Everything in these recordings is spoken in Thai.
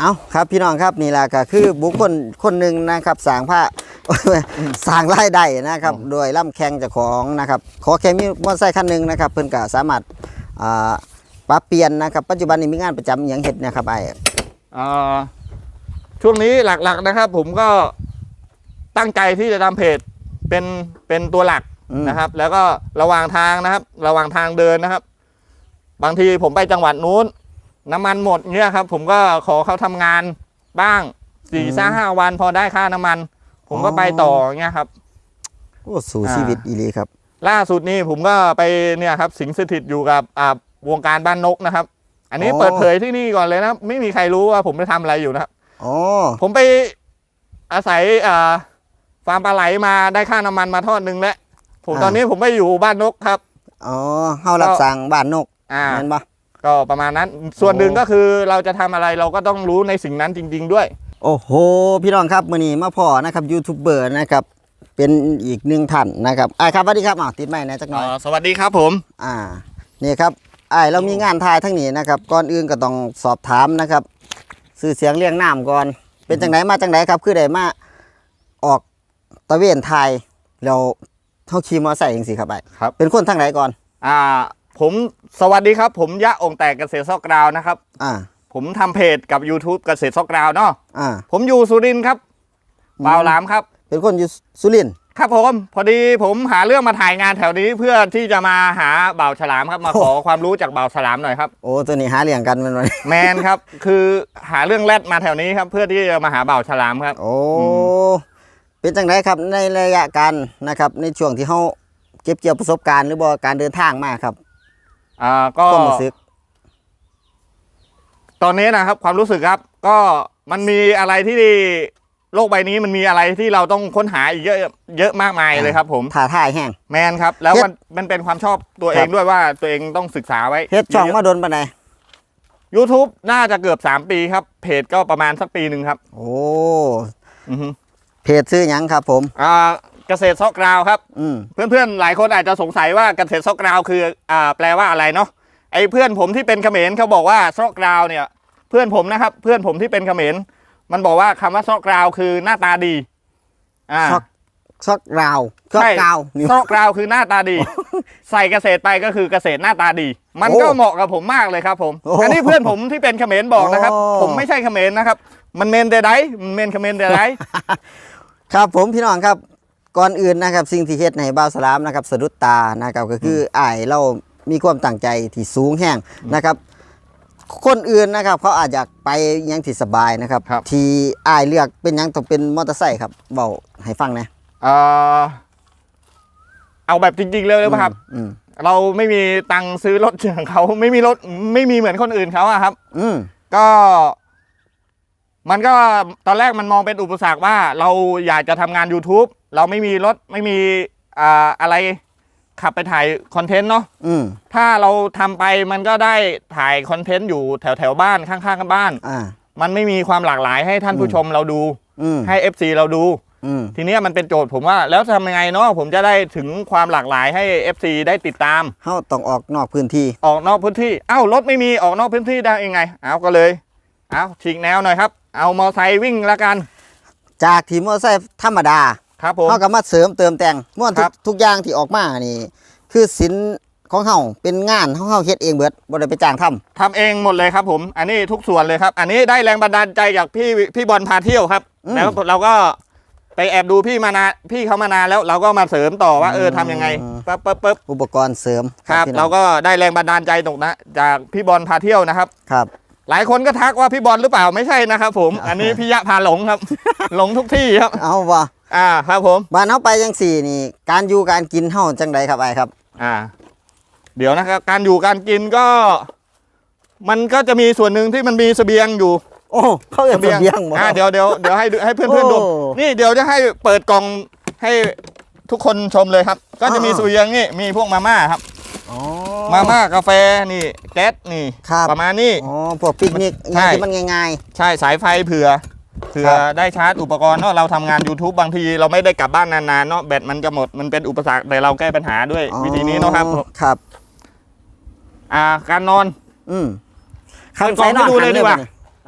เอาครับพี่น้องครับนี่แหละก็คือบุคคลคนหนึ่งนะครับสร้างผ้าสร้างรายได้นะครับ โดยล่ำแข่งเจ้าของนะครับขอแค่มีมอเตอร์ไซค์คันหนึ่งนะครับเพิ่นก็สามารถอ่าปรับเปลี่ยนนะครับ ปัจจุบันนี้มีงานประจำอหย่างเฮ็ดนะครับไอ้เอ่อช่วงนี้หลักๆนะครับ ผมก็ตั้งใจที่จะทำเพจเป็นเป็นตัวหลักอืมนะครับ แล้วก็ระหว่างทางนะครับ ระหว่างทางเดินนะครับ บางทีผมไปจังหวัดนู้น น้ำมันหมดเนี่ยครับ ผมก็ขอเขาทำงานบ้างสี่สห้าวันพอได้ค่าน้ำมัน ผมก็ไปต่อเงี้ยครับ โอ้สู่ชีวิตอีหลีครับ ล่าสุดนี่ผมก็ไปเนี่ยครับสิงสถิตอยู่กับอ่าวงการบ้านนกนะครับ อันนี้อ๋อ เปิดเผยที่นี่ก่อนเลยนะไม่มีใครรู้ว่าผมไปทำอะไรอยู่นะครับ อ๋อผมไปอาศัยอ่าฟาร์มปลาไหลมาได้ค่าน้ำมันมาทอดหนึ่งแล้วผมตอนนี้ผมไปอยู่บ้านนกครับ อ๋อเฮารับสั่งบ้านนกอ่า แม่นบ่ ก็ประมาณนั้น ส่วนหนึ่งก็คือเราจะทำอะไรเราก็ต้องรู้ในสิ่งนั้นจริง ๆ ด้วย โอ้โห พี่น้องครับมื้อนี้มาพ่อนะครับยูทูบเบอร์นะครับเป็นอีกหนึ่งท่านนะครับอ่าครับสวัสดีครับอ้าวติดไม้หนะจักหน่อยสวัสดีครับผม อ่านี่ครับไอ้ายเรามีงานถ่ายทั้งนี้นะครับก่อนอื่นก็ต้องสอบถามนะครับสื่อเสียงเรียงน้ำก่อน เป็นจังไดมาจังไดครับ คือได้มาออกตะเวนถ่ายแล้วเฮาขี่มอเตอร์ไซค์จังซี่ครับไอ้ายครับเป็นคนทางไหนก่อน อ่า ผมสวัสดีครับ ผมยะองค์แตกเกษตรซอกกราวนะครับ อ่า ผมทำเพจกับ YouTube เกษตรซอกกราวเนาะอ่า ผมอยู่สุรินทร์ครับอืม บ่าวหลามครับ เป็นคนอยู่สุรินทร์ครับผมพอดีผมหาเรื่องมาถ่ายงานแถวนี้เพื่อที่จะมาหาบ่าวฉลามครับมาขอความรู้จากบ่าวฉลามหน่อยครับ โอ้ตัวนี้หาเลี้ยงกันแมันบ่เนี่ยแมนครับ คือหาเรื่องแรดมาแถวนี้ครับ เพื่อที่จะมาหาบ่าวฉลามครับ โอ้อืเป็นจังไดครับในระยะการนะครับ ในช่วงที่เฮาเก็บเกี่ยวประสบการณ์หรือบ่การเดินทางมาครับ อ่าก็ความรู้สึก ตอนนี้นะครับ ความรู้สึกครับ ก็มันมีอะไรที่โลกใบนี้มันมีอะไรที่เราต้องค้นหาอีกเยอะเยอะมากมายเลยครับ ผมถ่าท่ายแห้งแมนครับ แล้วเฮ็ดมันมันเป็นความชอบตัวเอครังบด้วยว่าตัวเองต้องศึกษาไว้เฮ็ดช่องมาโดนปานใดยูทูบน่าจะเกือบ3ปีครับ เพจก็ประมาณสักปีหนึ่งครับ โอ้อือฮึเพจซื้อหยังครับผม อ่า เกษตรซอกกราวครับอืมเพื่อนๆหลายคนอาจจะสงสัยว่าเกษตรซอกกราวคืออ่าแปลว่าอะไรเนาะไอ้เพื่อนผมที่เป็นเขมรเขาบอกว่าซอกกราวเนี่ย เพื่อนผมนะครับ เพื่อนผมที่เป็นเขมรมันบอกว่าคำว่าซอกกราวคือหน้าตาดีอ่าซอกซอกราวซอกใช่กาวนี่ซอกกราวคือหน้าตาดี ใส่เกษตรไปก็คือเกษตรหน้าตาดี มันโอ้ก็เหมาะกับผมมากเลยครับผมโอ้อันนี้เพื่อนผมที่เป็นเขมรบอกนะครับโอ้ผมไม่ใช่เขมรนะครับ มันเมนเดไดมันเมนเขมรเดไดครับผมพี่น้องครับ ก่อนอื่นนะครับสิ่งที่เฮ็ดให้บ่าวสลามนะครับสะดุดตานะครับก็คืออ้ายเรามีความตั้งใจที่สูงแห้งนะครับ คนอื่นนะครับ เขาอาจจะไปหยังที่สบายนะครับ ครับ ที่อ้ายเลือกเป็นหยังต้องเป็นมอเตอร์ไซค์ครับเบาให้ฟังนะเอ่อเอาแบบจริงๆเลยหรือเปล่าครับ อืมเราไม่มีตังค์ซื้อรถอย่างเขาไม่มีรถไม่มีเหมือนคนอื่นเขาอะครับ อืม ก็ มันก็ตอนแรกมันมองเป็นอุปสรรคว่าเราอยากจะทำงาน YouTube เราไม่มีรถไม่มีอ่าอะไรขับไปถ่ายคอนเทนต์เนาะอืมถ้าเราทำไปมันก็ได้ถ่ายคอนเทนต์อยู่แถวแถวๆบ้านข้างๆกันบ้าน อ่า มันไม่มีความหลากหลายให้ท่านผู้ชมเราดู อืมให้ FC เราดู อืมทีเนี้ยมันเป็นโจทย์ผมว่า แล้วทำยังไงเนาะผมจะได้ถึงความหลากหลายให้ FC ได้ติดตาม เฮาต้องออกนอกพื้นที่ ออกนอกพื้นที่ เอ้ารถไม่มีออกนอกพื้นที่ได้ยังไง เอาก็เลย เอาฉีกแนวหน่อยครับ เอามอไซค์วิ่งแล้วกัน จากที่มอเตอร์ไซค์ธรรมดาครับผมเฮาก็มาเสริมเติมแต่งม่วนทุครักบทุกอย่างที่ออกมานี่ คือสินของเฮาเป็นงานของเฮาเฮ็ดเองเบิดบ่ได้ไปจ้างทำทำเองหมดเลยครับผม อันนี้ทุกส่วนเลยครับ อันนี้ได้แรงบันดาลใจจากพี่พี่บอลพาเที่ยวครับอืมแล้วเราก็ไปแอบดูพี่มานานพี่เขามานานแล้วเราก็มาเสริมต่อว่าเออทำยังไงปั๊บปั๊บปั๊บอุปกรณ์เสริมครับพี่น้เราองก็ได้แรงบันดาลใจตรงนะจากพี่บอลพาเที่ยวนะครับครับ หลายคนก็ทักว่าพี่บอลหรือเปล่าไม่ใช่นะครับผม อันนี้พี่ยะพาหลงครับ หลงทุกที่ครับ เอาบ่อ่าครับผมบ้านเฮาไปจังซี่นี่ การอยู่การกินเฮาจังไดครับไอ้ายครับ อ่า เดี๋ยวนะครับ การอยู่การกินก็ มันก็จะมีส่วนหนึ่งที่มันมีเสบียงอยู่ โอ้เขาเอิ้นเสบียงบ่อ่าเดี๋ยวเดี๋ยวเดี๋ยวให้ดูให้เพื่อนเพื่อนๆดูโอ้นี่เดี๋ยวจะให้เปิดกล่องให้ทุกคนชมเลยครับ ก็จะมีอ่าเสบียงนี่มีพวกมาม่าครับอ๋อ มาม่ากาแฟนี่แก๊สนี่ครับ ประมาณนี้ อ๋อพวกปิกนิกอใช่ย่างที่มันง่าย ใช่สายไฟเผื่อเผื่อครับ ได้ชาร์จอุปกรณ์เนาะเราทำงาน YouTube บางทีเราไม่ได้กลับบ้านนานๆเนาะแบตมันจะหมดมันเป็นอุปสรรคแต่เราแก้ปัญหาด้วยๆอ๋อวิธีนี้เนาะครับครับ อ่าการนอน อืมเปิดกล่องให้ดูเลยดีกว่า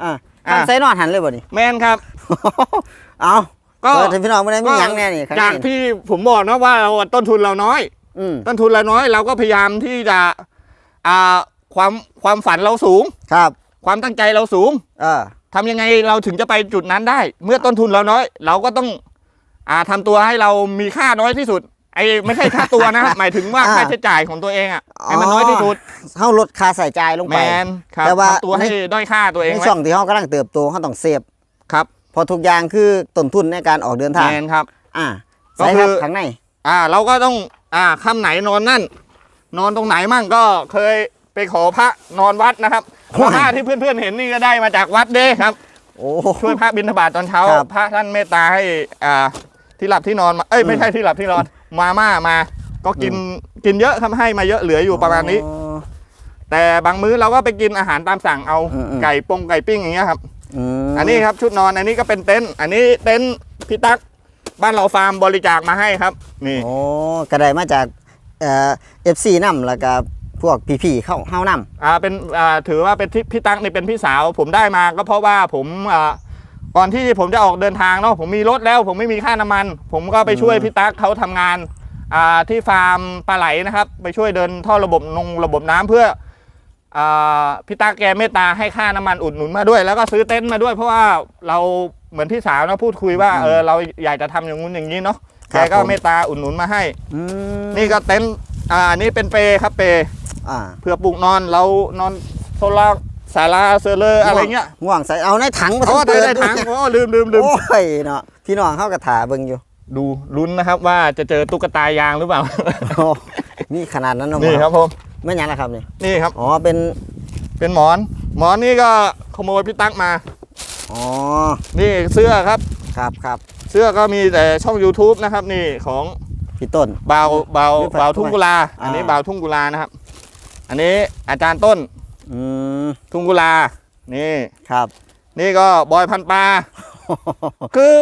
อ่าอะทำใส่นอนหันเลยบ่นี่ แมนครับ เอาก็ เปิดให้พี่น้องไม่ได้มีหยังแน่นี่ข้างในจากที่ผมบอกนะว่าเราต้นทุนเราน้อย อืมต้นทุนเราน้อยเราก็พยายามที่จะอ่าความความฝันเราสูง ครับ ความตั้งใจเราสูงเออ ทำยังไงเราถึงจะไปจุดนั้นได้ เมื่อต้นทุนเราน้อย เราก็ต้องอ่าทำตัวให้เรามีค่าน้อยที่สุด ไอ้ไม่ใช่ค่าตัวนะ หมายถึงว่าอ่าค่าใช้จ่ายของตัวเองอะให้มันน้อยที่สุดเฮาลดค่าใส่จ่ายลงแมไป นครับแต่ว่า ทำตัวให้ด้อยค่าตัวเองในไว้ช่องที่เฮากำลังเติบโตเฮาต้องเซฟครับเพอทุกอย่างคือต้นทุนในการออกเดินทางแมนครับ อ่าก็ใส่คืครับอ ข้างใน อ่า เราก็ต้อง อ่าค่ำไหนนอนนั่น นอนตรงไหนมั่งก็เคยไปขอพระนอนวัดนะครับโอ้ยผ้าที่เพื่อนๆเห็นนี่ก็ได้มาจากวัดเด้ครับโอ้ช่วยพระบิณฑบาตตอนเช้า ครับ พระท่านเมตตาให้อ่าที่หลับที่นอนมาเอ้ยไม่ใช่ที่หลับที่นอนมาม่ามาก็กินกินเยอะครับให้มาเยอะเหลืออยู่ประมาณนี้ อ๋อ แต่บางมื้อเราก็ไปกินอาหารตามสั่งเอาอืมอืม ไก่ปงไก่ปิ้งอย่างเงี้ยครับ มอันนี้ครับชุดนอนอันนี้ก็เป็นเต็นท์อันนี้เต็นท์พี่ตั๊ก บ้านเราฟาร์มบริจาคมาให้ครับนี่โอ้ก็ได้มาจากเอ่อ FC นำแล้วก็พวกพี่ๆเข้าเฮานำอ่าเป็นอ่าถือว่าเป็นที่พี่ตั๊กนี่เป็นพี่สาว ผมได้มาก็เพราะว่าผมอ่าก่อนที่ผมจะออกเดินทางเนาะผมมีรถแล้ว ผมไม่มีค่าน้ำมัน ผมก็ไปช่วยพี่ตั๊กเขาทำงานอ่าที่ฟาร์มปลาไหลนะครับ ไปช่วยเดินท่อระบบนงระบบน้ำเพื่ออ่าพี่ตั๊กแกเมตตาให้ค่าน้ำมันอุดหนุนมาด้วย แล้วก็ซื้อเต็นท์มาด้วย เพราะว่าเรา เหมือนพี่สาวเนาะพูดคุยว่าเออเราอยากจะทำอย่างงู้นอย่างนี้เนาะครัแกบก็ผมเมตตาอุดหนุนมาให้อืมนี่ก็เต็นท์อ่าอันนี่เป็นเปรครับเปรอ่าเพื่อปลูกนอนเรานอนโซล่าศาลาเซอร์เลอร์อะไรเงี้ยง่วงใส่เอาในถังมาโอ้เปิได้ได้ถังโอ้ลืมลืมลืมโอ้ยเนาะพี่น้องเข้ากระถาเบิ่งอยู่ ดูลุ้นนะครับว่าจะเจอตุ๊กตายางหรือเปล่าโอ้นี่ขนาดนั้นเนาะนี่ครับผมไม่ยังนะครับนี่นี่ครับอ๋อเป็นเป็นหมอน หมอนนี่ก็ขโมยพี่ตั๊กมา อ๋อ นี่เสื้อครับ ครับครับเสื้อก็มีแต่ช่อง YouTube นะครับ นี่ของพี่ต้นเบาเบาหรือเบาทุ่งกุลาอ่าอันนี้เบาทุ่งกุลานะครับ อันนี้อาจารย์ต้นอืมทุ่งกุลา นี่ ครับ นี่ก็บอยพันปลา คือ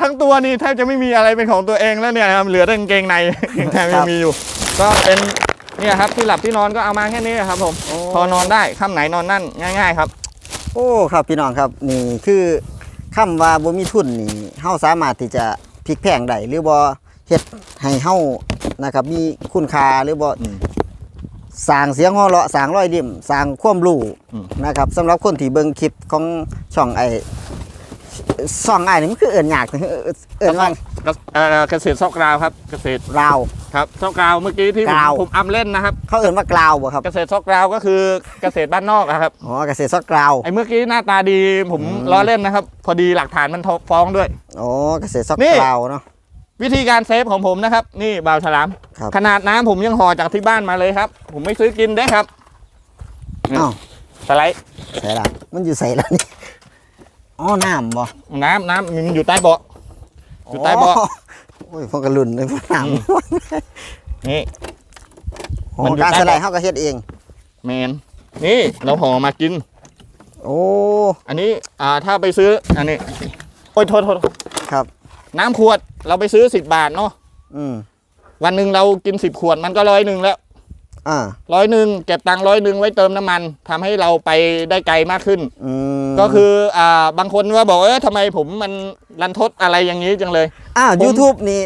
ทั้งตัวนี่แทบจะไม่มีอะไรเป็นของตัวเองแล้วเนี่ยนะครับเหลือแต่กางเกงในกางเกงในครัยังบมีอยู่ ก็เป็นเนี่ยครับที่หลับที่นอนก็เอามาแค่นี้ครับผมโอ้พอนอนได้ค่ำไหนนอนนั่นง่าย ๆ ครับ โอ้ครับพี่น้องครับนี่คือคำว่าบ่มีทุนนี่เฮาสามารถที่จะพลิกแพลงได้หรือบ่เฮ็ดให้เฮานะครับ มีคุณค่าหรือบ่อืมสร้างเสียงหัวเราะสร้างรอยยิ้มสร้างความรู้อืมนะครับสำหรับคนที่เบิ่งคลิปของช่องไอ้ช่องไอ้นี่มันคือเอิ้นยากเอิ้นเอิ้นว่าก็เอ่อเกษตรซอกกราวครับ เกษตรราว ครับซอกกราวเมื่อกี้ที่ผมกราว ผมอำเล่นนะครับ เขาเอิ้นว่ากราวบ่ครับเกษตรซอกกราวก็คือเกษตรบ้านนอกอะครับอ๋อเกษตรซอกกราว ไอ้เมื่อกี้หน้าตาดีผมอืม ล้อเล่นนะครับ พอดีหลักฐานมันฟ้องด้วย อ๋อเกษตรซอกนี่ กราวเนาะ วิธีการเซฟของผมนะครับ นี่บ่าวฉลาม ครับ ขนาดน้ำผมยังห่อจากที่บ้านมาเลยครับ ผมไม่ซื้อกินได้ครับอ้าวสไลด์ใส่ละมันอยู่ใส่ละนี่อ๋อน้ำบ่น้ำน้ำมันอยู่ใต้เบาะ อยู่ใต้เบาะ โอ้ยพวกกระลุนเลยพวกน้ำนี่อ๋อมันอยู่การใต้ สไลด์เบาะเขาก็เฮ็ดเอง แมนนี่เราห่อมากิน โอ้ อันนี้อ่าถ้าไปซื้ออันนี้ โอ้ยโทษโทษครับ น้ำขวดเราไปซื้อสิบบาทเนาะอืมวันหนึ่งเรากินสิบขวดมันก็ร้อยหนึ่งแล้วอ่า ร้อยหนึ่งเก็บตังค์ร้อยหนึ่งไว้เติมน้ำมันทำให้เราไปได้ไกลมากขึ้นอืมก็คืออ่าบางคนว่าบอกเออทำไมผมมันรันทดอะไรอย่างนี้จังเลยอ้าวผม YouTube นี่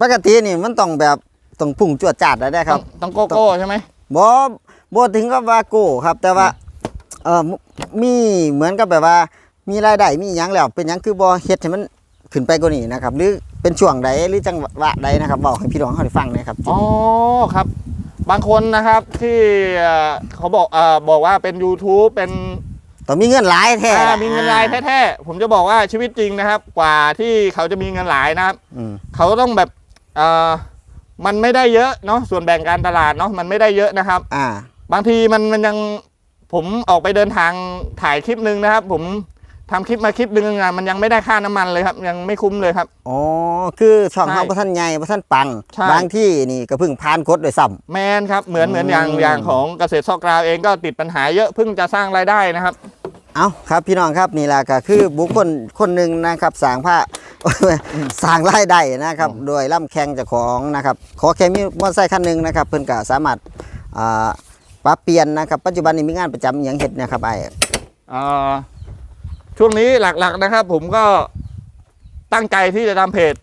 ปกตินี่มันต้องแบบต้องพุ่งจวดจาดได้ได้คต้รัอบงต้องโกโก้ใช่ไหมบ่บ่ถึงกับว่าโก้ครับ แต่ว่าเออมีเหมือนกับแบบว่า มีรายได้มีหยังแล้วเป็นหยังคือบ่เฮ็ดให้มันขึ้นไปกว่านี้นะครับ หรือเป็นช่วงใดหรือจังหวะใดนะครับบอกให้พี่น้องเขาได้ฟังหนะครับอ๋อครับ บางคนนะครับที่เอ่อเขาบอกเอ่อบอกว่าเป็น YouTube เป็นต้องมีเงินหลายแท้อ่ามีเงินรายแท้ๆผมจะบอกว่าชีวิตจริงนะครับ กว่าที่เขาจะมีเงินหลายนะครับอืมเขาก็ต้องแบบเอ่อมันไม่ได้เยอะเนาะส่วนแบ่งการตลาดเนาะมันไม่ได้เยอะนะครับ อ่า บางทีมันมันยังผมออกไปเดินทางถ่ายคลิปหนึ่งนะครับ ผม ทำคลิปมาคลิปหนึ่งอะมันยังไม่ได้ค่าน้ำมันเลยครับ ยังไม่คุ้มเลยครับ อ๋อคือช่องใช่เฮาบ่ทันใหญ่บ่ทันปังใช่ บางที่นี่ก็เพิ่งผ่านกฎด้วยซ้ำ แมนครับเหมือนเหมือนอย่างอืม อย่างของเกษตรซอกกราวเองก็ติดปัญหาเยอะเพิ่งจะสร้างรายได้นะครับ เอาครับพี่น้องครับนี่แหละก็คือบุคคลคนหนึ่งนะครับสร้างผ้า สร้างรายได้นะครับ โดยล่ำแข่งเจ้าของนะครับ ขอแค่มีมอเตอร์ไซค์คันหนึ่งนะครับ เพิ่นก็สามารถอ่าปรับเปลี่ยนนะครับ ปัจจุบันนี้มีงานประจำอหย่างเฮ็ดนะครับไอ้เอ่อ ช่วงนี้หลักๆนะครับ ผมก็ตั้งใจที่จะทำเพจ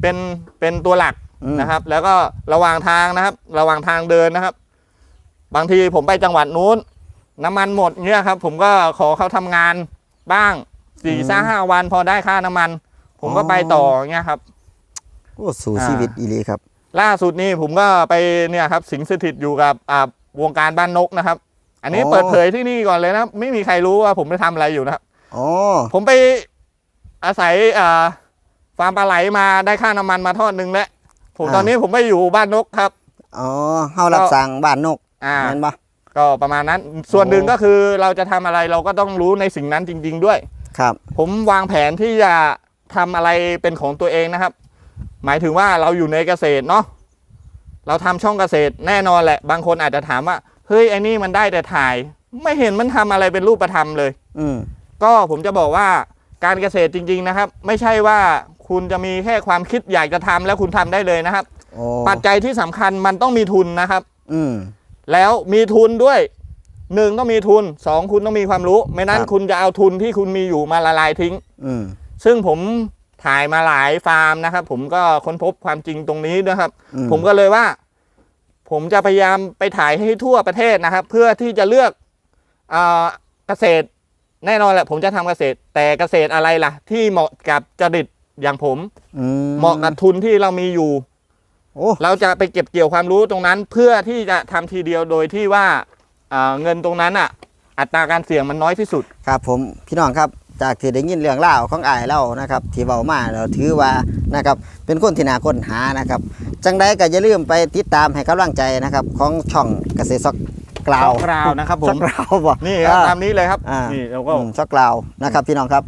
เป็นเป็นตัวหลักอืม นะครับ แล้วก็ระหว่างทางนะครับ ระหว่างทางเดินนะครับ บางทีผมไปจังหวัดนู้น น้ำมันหมดเนี่ยครับ ผมก็ขอเขาทำงานบ้างสี่สห้าวันพอได้ค่าน้ำมัน ผมก็ไปต่อเงี้ยครับ โอ้สู่อ่าชีวิตอีหลีครับ ล่าสุดนี่ผมก็ไปเนี่ยครับสิงสถิตอยู่กับอ่าวงการบ้านนกนะครับ อันนี้อ๋อ เปิดเผยที่นี่ก่อนเลยนะไม่มีใครรู้ว่าผมไปทำอะไรอยู่นะครับ อ๋อผมไปอาศัยอ่าฟาร์มปลาไหลมาได้ค่าน้ำมันมาทอดหนึ่งแล้วผมตอนนี้ผมไปอยู่บ้านนกครับอ๋อเฮารับสั่งบ้านนกอ่าแม่นบ่ก็ประมาณนั้นส่วนหนึ่งโอ้ก็คือเราจะทำอะไรเราก็ต้องรู้ในสิ่งนั้นจริง ๆด้วย ครับ ผมวางแผนที่จะทำอะไรเป็นของตัวเองนะครับ หมายถึงว่าเราอยู่ในเกษตรเนาะเราทำช่องเกษตรแน่นอนแหละ บางคนอาจจะถามว่าเฮ้ยไอ้นี่มันได้แต่ถ่าย ไม่เห็นมันทำอะไรเป็นรูปธรรมเลย อืม ก็ผมจะบอกว่าการเกษตรจริง ๆนะครับ ไม่ใช่ว่าคุณจะมีแค่ความคิดอยากจะทำแล้วคุณทำได้เลยนะครับโอ้ปัจจัยที่สำคัญมันต้องมีทุนนะครับ อืม แล้วมีทุนด้วยหนึ่งต้องมีทุนสองคุณต้องมีความรู้ ไม่นั้นครับ คุณจะเอาทุนที่คุณมีอยู่มาละลายทิ้ง อืม ซึ่งผมถ่ายมาหลายฟาร์มนะครับ ผมก็ค้นพบความจริงตรงนี้นะครับ อืผมก็เลยว่า ผมจะพยายามไปถ่ายให้ทั่วประเทศนะครับ เพื่อที่จะเลือกเอ่อเกษตร แน่นอนแหละผมจะทำเกษตร แต่เกษตรอะไรล่ะ ที่เหมาะกับจริตอย่างผมอืเหมาะกับทุนที่เรามีอยู่โอ้เราจะไปเก็บเกี่ยวความรู้ตรงนั้น เพื่อที่จะทำทีเดียวโดยที่ว่าเอ่อเงินตรงนั้นอะ อัตราการเสี่ยงมันน้อยที่สุด ครับ ผมพี่น้องครับจากที่ได้ยินเรื่องเล่าวของอายเล่านะครับที่เบามาเราถือว่านะครับเป็นคนที่น่าค้นหานะครับ จังใดก็อย่าลืมไปติดตามให้กำลังใจนะครับ ของช่องเกษตรซอก กล่าวกราวนะครับผซอมกกล่าวบ่นี่ครับอ่าตามนี้เลยครับอ่านี่เราก็อืมซอกกล่าวนะครับพี่น้องครับ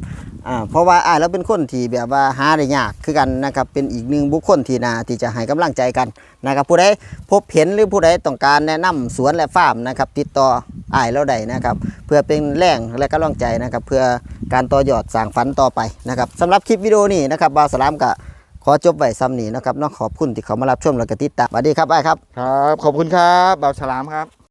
อ่าเพราะว่าอายเราเป็นคนที่แบบว่าหาได้ยากคือกันนะครับเป็นอีกหนึ่งบุคคลที่นาที่จะให้กำลังใจกันนะครับผู้ใดพบเห็นหรือผู้ใดต้องการแนะนำสวนและฟาร์มนะครับติดต่ออายเราได้นะครับเพื่อเป็นแรงและกำลังใจนะครับเพื่อการต่อยอดสร้างฝันต่อไปนะครับสำหรับคลิปวิดีโอนี้นะครับบาวสลามก็ขอจบไว้ซ้ำนี้นะครับเน้องขอบคุณที่เขามารับชมและก็ติดตามสวัสดีครับอ้ายครับ ครับ ขอบคุณครับบ่าวฉลามครับ